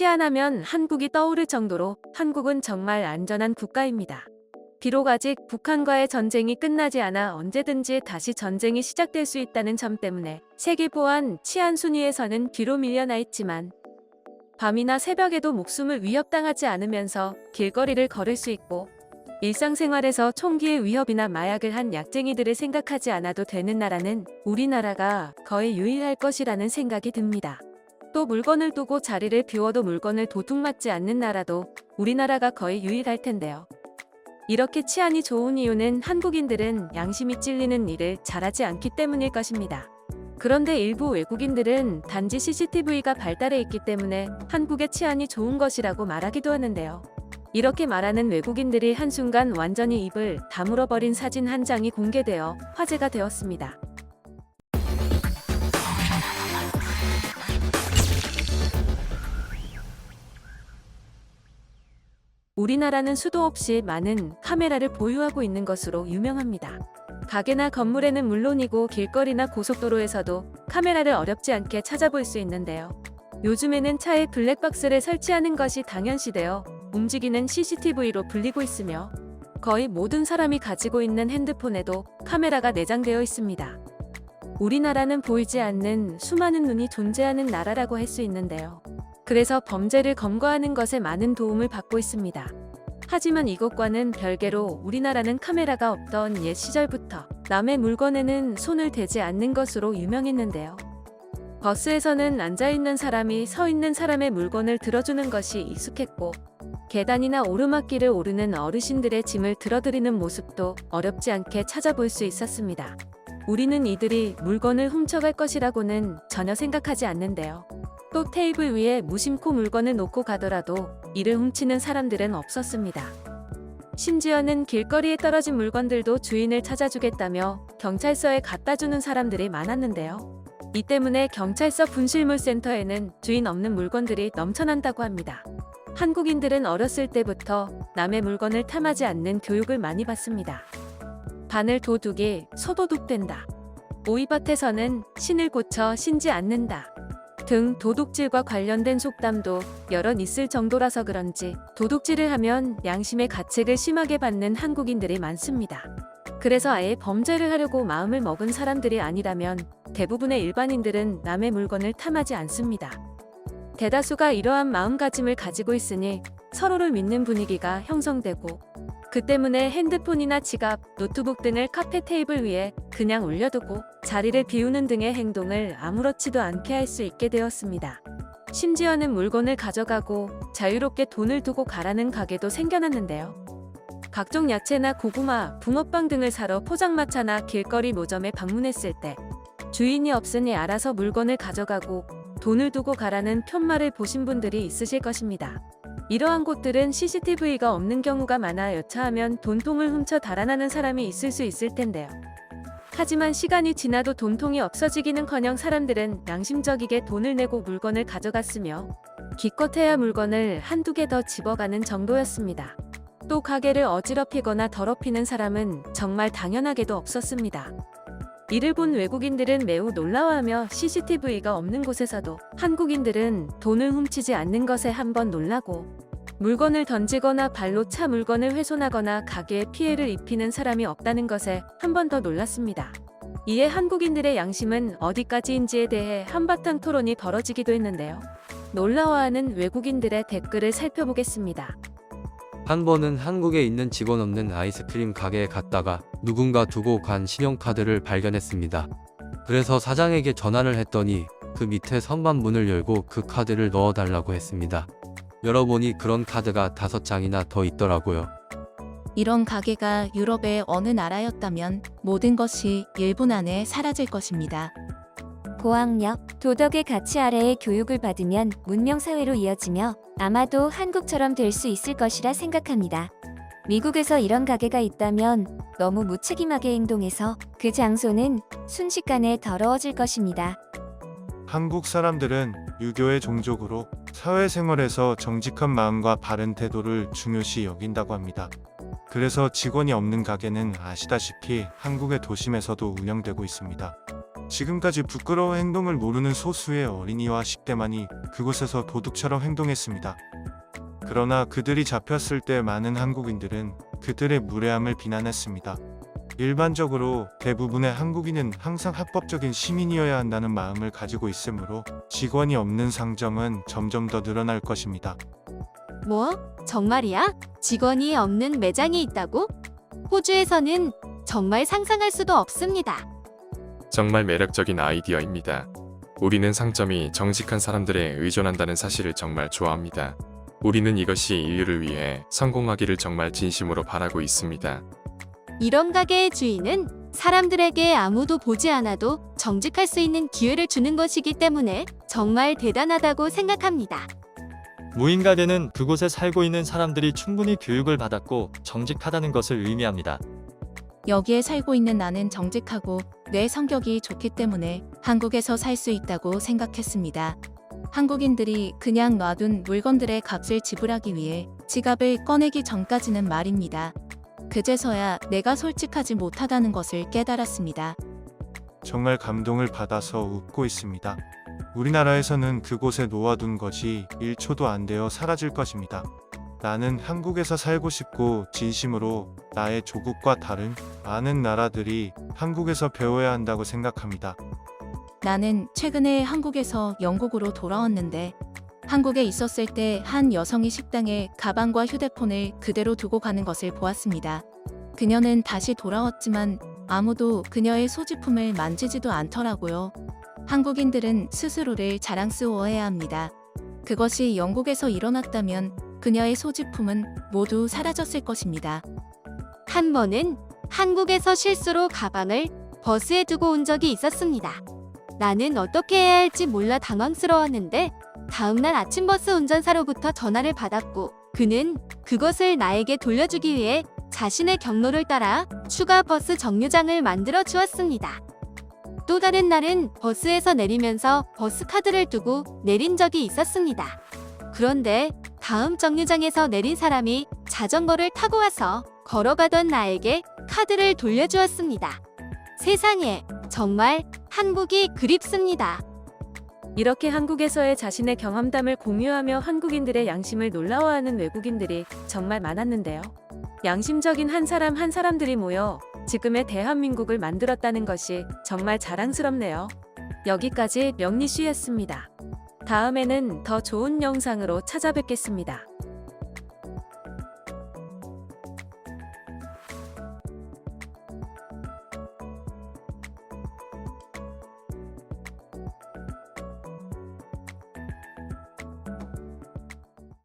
치안하면 한국이 떠오를 정도로 한국은 정말 안전한 국가입니다. 비록 아직 북한과의 전쟁이 끝나지 않아 언제든지 다시 전쟁이 시작될 수 있다는 점 때문에 세계 보안 치안 순위에서는 뒤로 밀려나 있지만 밤이나 새벽에도 목숨을 위협당하지 않으면서 길거리를 걸을 수 있고 일상생활에서 총기의 위협이나 마약을 한 약쟁이들을 생각하지 않아도 되는 나라는 우리나라가 거의 유일할 것이라는 생각이 듭니다. 또 물건을 두고 자리를 비워도 물건을 도둑맞지 않는 나라도 우리나라가 거의 유일할 텐데요. 이렇게 치안이 좋은 이유는 한국인들은 양심이 찔리는 일을 잘하지 않기 때문일 것입니다. 그런데 일부 외국인들은 단지 CCTV가 발달해 있기 때문에 한국의 치안이 좋은 것이라고 말하기도 하는데요. 이렇게 말하는 외국인들이 한순간 완전히 입을 다물어 버린 사진 한 장이 공개되어 화제가 되었습니다. 우리나라는 수도 없이 많은 카메라를 보유하고 있는 것으로 유명합니다. 가게나 건물에는 물론이고 길거리나 고속도로에서도 카메라를 어렵지 않게 찾아볼 수 있는데요. 요즘에는 차에 블랙박스를 설치하는 것이 당연시되어 움직이는 CCTV로 불리고 있으며 거의 모든 사람이 가지고 있는 핸드폰에도 카메라가 내장되어 있습니다. 우리나라는 보이지 않는 수많은 눈이 존재하는 나라라고 할 수 있는데요. 그래서 범죄를 검거하는 것에 많은 도움을 받고 있습니다. 하지만 이것과는 별개로 우리나라는 카메라가 없던 옛 시절부터 남의 물건에는 손을 대지 않는 것으로 유명했는데요. 버스에서는 앉아있는 사람이 서 있는 사람의 물건을 들어주는 것이 익숙했고, 계단이나 오르막길을 오르는 어르신들의 짐을 들어드리는 모습도 어렵지 않게 찾아볼 수 있었습니다. 우리는 이들이 물건을 훔쳐갈 것이라고는 전혀 생각하지 않는데요. 또 테이블 위에 무심코 물건을 놓고 가더라도 이를 훔치는 사람들은 없었습니다. 심지어는 길거리에 떨어진 물건들도 주인을 찾아주겠다며 경찰서에 갖다 주는 사람들이 많았는데요. 이 때문에 경찰서 분실물 센터에는 주인 없는 물건들이 넘쳐난다고 합니다. 한국인들은 어렸을 때부터 남의 물건을 탐하지 않는 교육을 많이 받습니다. 바늘 도둑이 소도둑된다. 오이밭에서는 신을 고쳐 신지 않는다. 등 도둑질과 관련된 속담도 여럿 있을 정도라서 그런지 도둑질을 하면 양심의 가책을 심하게 받는 한국인들이 많습니다. 그래서 아예 범죄를 하려고 마음을 먹은 사람들이 아니라면 대부분의 일반인들은 남의 물건을 탐하지 않습니다. 대다수가 이러한 마음가짐을 가지고 있으니 서로를 믿는 분위기가 형성되고 그 때문에 핸드폰이나 지갑, 노트북 등을 카페 테이블 위에 그냥 올려두고 자리를 비우는 등의 행동을 아무렇지도 않게 할 수 있게 되었습니다. 심지어는 물건을 가져가고 자유롭게 돈을 두고 가라는 가게도 생겨났는데요. 각종 야채나 고구마, 붕어빵 등을 사러 포장마차나 길거리 모점에 방문했을 때 주인이 없으니 알아서 물건을 가져가고 돈을 두고 가라는 편말을 보신 분들이 있으실 것입니다. 이러한 곳들은 CCTV가 없는 경우가 많아 여차하면 돈통을 훔쳐 달아나는 사람이 있을 수 있을 텐데요. 하지만 시간이 지나도 돈통이 없어지기는커녕 사람들은 양심적이게 돈을 내고 물건을 가져갔으며 기껏해야 물건을 한두 개 더 집어가는 정도였습니다. 또 가게를 어지럽히거나 더럽히는 사람은 정말 당연하게도 없었습니다. 이를 본 외국인들은 매우 놀라워하며 CCTV가 없는 곳에서도 한국인들은 돈을 훔치지 않는 것에 한번 놀라고 물건을 던지거나 발로 차 물건을 훼손하거나 가게에 피해를 입히는 사람이 없다는 것에 한번 더 놀랐습니다. 이에 한국인들의 양심은 어디까지인지에 대해 한바탕 토론이 벌어지기도 했는데요. 놀라워하는 외국인들의 댓글을 살펴보겠습니다. 한 번은 한국에 있는 직원 없는 아이스크림 가게에 갔다가 누군가 두고 간 신용카드를 발견했습니다. 그래서 사장에게 전화를 했더니 그 밑에 선반 문을 열고 그 카드를 넣어달라고 했습니다. 열어보니 그런 카드가 다섯 장이나 더 있더라고요. 이런 가게가 유럽의 어느 나라였다면 모든 것이 1분 안에 사라질 것입니다. 고학력, 도덕의 가치 아래의 교육을 받으면 문명사회로 이어지며 아마도 한국처럼 될 수 있을 것이라 생각합니다. 미국에서 이런 가게가 있다면 너무 무책임하게 행동해서 그 장소는 순식간에 더러워질 것입니다. 한국 사람들은 유교의 종족으로 사회생활에서 정직한 마음과 바른 태도를 중요시 여긴다고 합니다. 그래서 직원이 없는 가게는 아시다시피 한국의 도심에서도 운영되고 있습니다. 지금까지 부끄러운 행동을 모르는 소수의 어린이와 10대만이 그곳에서 도둑처럼 행동했습니다. 그러나 그들이 잡혔을 때 많은 한국인들은 그들의 무례함을 비난했습니다. 일반적으로 대부분의 한국인은 항상 합법적인 시민이어야 한다는 마음을 가지고 있으므로 직원이 없는 상점은 점점 더 늘어날 것입니다. 뭐? 정말이야? 직원이 없는 매장이 있다고? 호주에서는 정말 상상할 수도 없습니다. 정말 매력적인 아이디어입니다. 우리는 상점이 정직한 사람들에 의존한다는 사실을 정말 좋아합니다. 우리는 이것이 인류를 위해 성공하기를 정말 진심으로 바라고 있습니다. 이런 가게의 주인은 사람들에게 아무도 보지 않아도 정직할 수 있는 기회를 주는 것이기 때문에 정말 대단하다고 생각합니다. 무인 가게는 그곳에 살고 있는 사람들이 충분히 교육을 받았고 정직하다는 것을 의미합니다. 여기에 살고 있는 나는 정직하고 내 성격이 좋기 때문에 한국에서 살 수 있다고 생각했습니다. 한국인들이 그냥 놔둔 물건들의 값을 지불하기 위해 지갑을 꺼내기 전까지는 말입니다. 그제서야 내가 솔직하지 못하다는 것을 깨달았습니다. 정말 감동을 받아서 웃고 있습니다. 우리나라에서는 그곳에 놓아둔 것이 1초도 안 되어 사라질 것입니다. 나는 한국에서 살고 싶고 진심으로 나의 조국과 다른 많은 나라들이 한국에서 배워야 한다고 생각합니다. 나는 최근에 한국에서 영국으로 돌아왔는데 한국에 있었을 때 한 여성이 식당에 가방과 휴대폰을 그대로 두고 가는 것을 보았습니다. 그녀는 다시 돌아왔지만 아무도 그녀의 소지품을 만지지도 않더라고요. 한국인들은 스스로를 자랑스러워해야 합니다. 그것이 영국에서 일어났다면 그녀의 소지품은 모두 사라졌을 것입니다. 한 번은 한국에서 실수로 가방을 버스에 두고 온 적이 있었습니다. 나는 어떻게 해야 할지 몰라 당황스러웠는데 다음날 아침 버스 운전사로부터 전화를 받았고 그는 그것을 나에게 돌려주기 위해 자신의 경로를 따라 추가 버스 정류장을 만들어 주었습니다. 또 다른 날은 버스에서 내리면서 버스 카드를 두고 내린 적이 있었습니다. 그런데 다음 정류장에서 내린 사람이 자전거를 타고 와서 걸어가던 나에게 카드를 돌려주었습니다. 세상에 정말 한국이 그립습니다. 이렇게 한국에서의 자신의 경험담을 공유하며 한국인들의 양심을 놀라워하는 외국인들이 정말 많았는데요. 양심적인 한 사람 한 사람들이 모여 지금의 대한민국을 만들었다는 것이 정말 자랑스럽네요. 여기까지 명리 씨였습니다. 다음에는 더 좋은 영상으로 찾아뵙겠습니다.